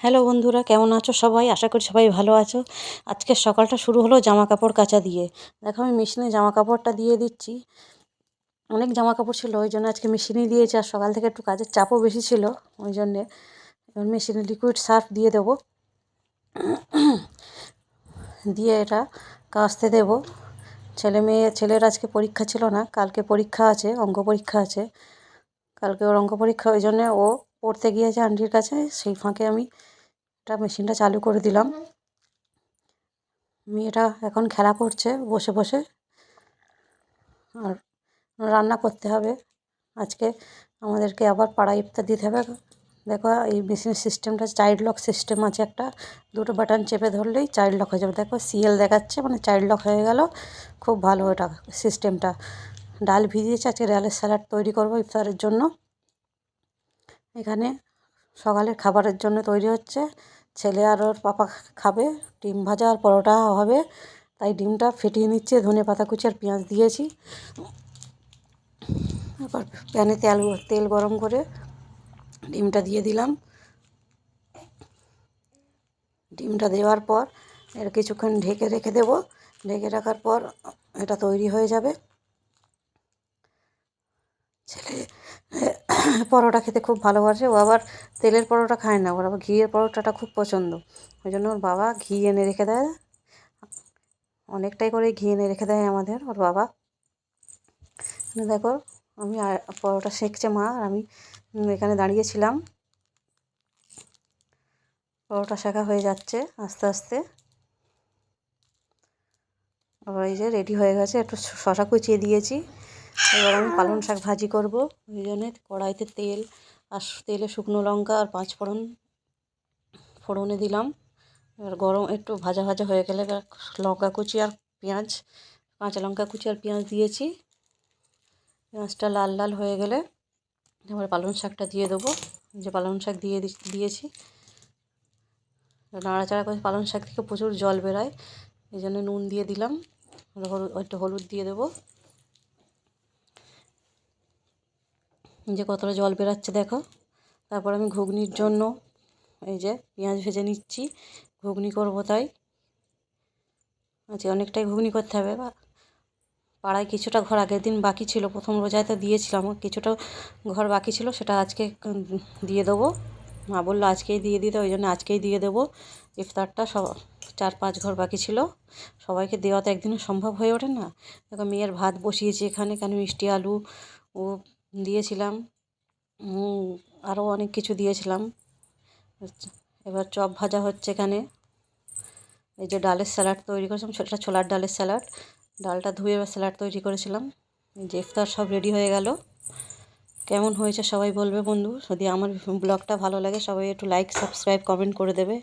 Hello বন্ধুরা, কেমন আছো সবাই? আশা করি সবাই ভালো আছো। আজকে সকালটা শুরু হলো জামা কাপড় কাচা দিয়ে। দেখো, আমি মেশিনে জামা কাপড়টা দিয়ে দিচ্ছি। অনেক জামা কাপড় ছিল, ওই জন্য আজকে মেশিনেই দিয়েছি। আর সকাল থেকে একটু কাজের চাপও বেশি ছিল, ওই জন্যে মেশিনে লিকুইড সার্ফ দিয়ে দেবো। দিয়ে এটা কাচতে দেবো। ছেলে মেয়ে, ছেলের আজকে পরীক্ষা ছিল না, কালকে পরীক্ষা আছে, অঙ্ক পরীক্ষা আছে। কালকে ওর অঙ্ক পরীক্ষা, ওই জন্যে ও পড়তে গিয়েছে আন্টির কাছে, সেই ফাঁকে আমি এটা মেশিনটা চালু করে দিলাম। মেয়েটা এখন খেলা করছে, বসে বসে। আর রান্না করতে হবে। আজকে আমাদেরকে আবার পাড়া ইফতার দিতে হবে। দেখো, এই মেশিনের সিস্টেমটা, চাইল্ড লক সিস্টেম আছে একটা। দুটো বাটন চেপে ধরলেই চাইল্ড লক হয়ে যাবে। দেখো, সিএল দেখাচ্ছে মানে চাইল্ড লক হয়ে গেল। খুব ভালো এটা সিস্টেমটা। ডাল ভিজিয়েছে, আজকে ডালের স্যালাড তৈরি করব ইফতারের জন্য। এখানে সকালের খাবারের জন্য তৈরি হচ্ছে। ছেলে আর ওর পাপা খাবে, ডিম ভাজা আর পরোটা হবে। তাই ডিমটা ফেটিয়ে নিচ্ছে, ধনে পাতা কুচি আর পেঁয়াজ দিয়েছি। এবার প্যানে তেল তেল গরম করে ডিমটা দিয়ে দিলাম। ডিমটা দেওয়ার পর এর কিছুক্ষণ ঢেকে রেখে দেব। ঢেকে রাখার পর এটা তৈরি হয়ে যাবে। ছেলে পরোটা খেতে খুব ভালোবাসে। ও আবার তেলের পরোটা খায় না, ওর আবার ঘিয়ের পরোটাটা খুব পছন্দ। ওই জন্য ওর বাবা ঘি এনে রেখে দেয়। অনেকটাই করে ঘি এনে রেখে দেয় আমাদের, ওর বাবা। দেখো, আমি পরোটা শেখছে মা, আর আমি এখানে দাঁড়িয়েছিলাম পরোটা শেখা হয়ে যাচ্ছে আস্তে আস্তে। আবার এই যে রেডি হয়ে গেছে, একটু শশা কুচিয়ে দিয়েছি। এবার আমি পালং শাক ভাজি করব ওই জন্য কড়াইতে তেল আর তেলে শুকনো লঙ্কা আর পাঁচ ফোড়ন, ফোড়নে দিলাম। এবার গরম একটু ভাজা ভাজা হয়ে গেলে এবার লঙ্কা কুচি আর পেঁয়াজ, কাঁচা লঙ্কা কুচি আর পেঁয়াজ দিয়েছি। পেঁয়াজটা লাল লাল হয়ে গেলে এবার পালং শাকটা দিয়ে দেবো। যে পালং শাক দিয়ে দিয়েছি। নাড়াচাড়া করে পালং শাক থেকে প্রচুর জল বেরোয়, এই জন্য নুন দিয়ে দিলাম। হলুদ, একটু হলুদ দিয়ে দেবো। যে কতটা জল বেরাচ্ছে দেখো। তারপর আমি ঘুগনির জন্য এই যে পেঁয়াজ ভেজে নিচ্ছি। ঘুগনি করব তাই। আচ্ছা অনেকটাই ঘুগনি করতে হবে। বা পাড়ায় কিছুটা ঘর আগের দিন বাকি ছিল, প্রথম রোজায় তো দিয়েছিলাম। কিছুটা ঘর বাকি ছিল, সেটা আজকে দিয়ে দেবো। মা বলল আজকেই দিয়ে দিতে, ওই জন্য আজকেই দিয়ে দেবো। ইফতারটা সব, চার পাঁচ ঘর বাকি ছিল। সবাইকে দেওয়া তো একদিনও সম্ভব হয়ে ওঠে না। দেখো মেয়ের ভাত বসিয়েছি এখানে, কেন মিষ্টি আলু ও দিয়েছিলাম। আরও অনেক কিছু দিয়েছিলাম। এবার চপ ভাজা হচ্ছে এখানে। এই যে ডালের স্যালাড তৈরি করেছিলাম, সেটা ছোলার ডালের স্যালাড। ডালটা ধুয়ে এবার স্যালাড তৈরি করেছিলাম। যে ইফতার সব রেডি হয়ে গেল। কেমন হয়েছে সবাই বলবে বন্ধু। যদি আমার ব্লগটা ভালো লাগে, সবাই একটু লাইক সাবস্ক্রাইব কমেন্ট করে দেবে।